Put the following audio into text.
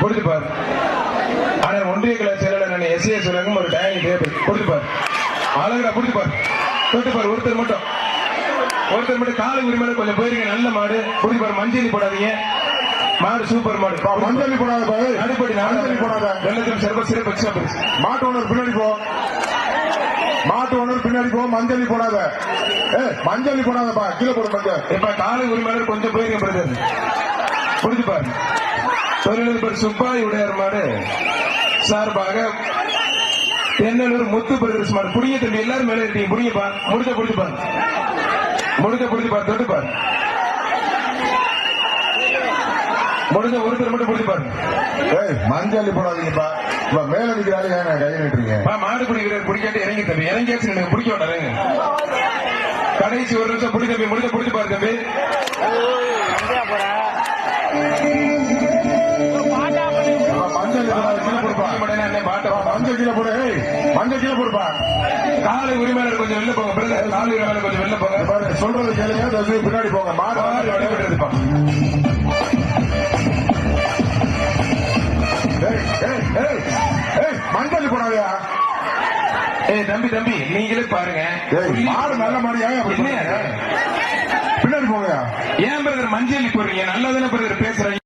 கொடுத்து பாரு. ஆனா ஒன்றிய கலை செயலாளர் நான் எஸ்ஏ சொல்லுங்க ஒரு டைனிங் டேபிள் கொடுத்து பாரு. அழகா கொடுத்து பாரு. கொடுத்து பாரு ஒருத்தர் மட்டும். ஒருத்தர் மட்டும் காலை உரிமையில கொஞ்சம் போயிருங்க நல்ல மாடு. கொடுத்து பாரு மஞ்சள் போடாதீங்க. மாடு சூப்பர் மாடு. பா, மஞ்சளி போடாத பாரு. அடிப்படி மஞ்சளி போடாத. வெள்ளத்தில் சிறப்பு சிறப்பு எக்ஸ்ட்ரா மாட்டு ஓனர் பின்னாடி போ. மாட்டு ஓனர் பின்னாடி போ மஞ்சளி போடாத. ஏ மஞ்சளி போடாதப்பா. கீழே போடு மஞ்சள். இப்ப காலை உரிமையாளர் கொஞ்சம் போயிருங்க பிரதர். புரிஞ்சு பாரு. தொழிலதிபர் சுப்பாய் உடையார் மாடு சார்பாக தென்னலூர் முத்து பிரதர்ஸ் மாடு புடிங்க தம்பி எல்லாரும் மேல இருக்கீங்க புடிங்கப்பா முடிஞ்ச புடிச்சு பாரு முடிஞ்ச புடிச்சு பாரு தொட்டு பாரு முடிஞ்ச ஒருத்தர் மட்டும் புடிச்சு பாரு ஏய் மஞ்சளி போடாதீங்கப்பா இப்ப மேல நிக்கிறாரு ஏன் கை நிட்டுறீங்க பா, மாடு பிடிக்கிறார் பிடிக்காட்டி இறங்கி தம்பி. இறங்கியாச்சு எனக்கு பிடிக்க வேண்டாம் கடைசி ஒரு நிமிஷம் பிடி தம்பி. முடிஞ்ச புடிச்சு பாரு தம்பி. மஞ்சள் கீழே போடு மஞ்சள் கீழே போடுப்பா. காலை உரிமையாளர் கொஞ்சம் வெளில போங்க பிரதர் காலை உரிமையாளர் கொஞ்சம் வெளில போங்க. பாரு சொல்றது கேளுங்க பின்னாடி போங்க. மாடு ஏய் மஞ்சள் போடாதயா. ஏய் தம்பி தம்பி நீங்களே பாருங்க. மாடு நல்ல மாடு ஏன் அப்படி என்ன? பண்றீங்க? பின்னாடி போங்கயா ஏன் பிரதர் மஞ்சள் போடுறீங்க? நல்லா தானே பிரதர் பேசுறீங்க?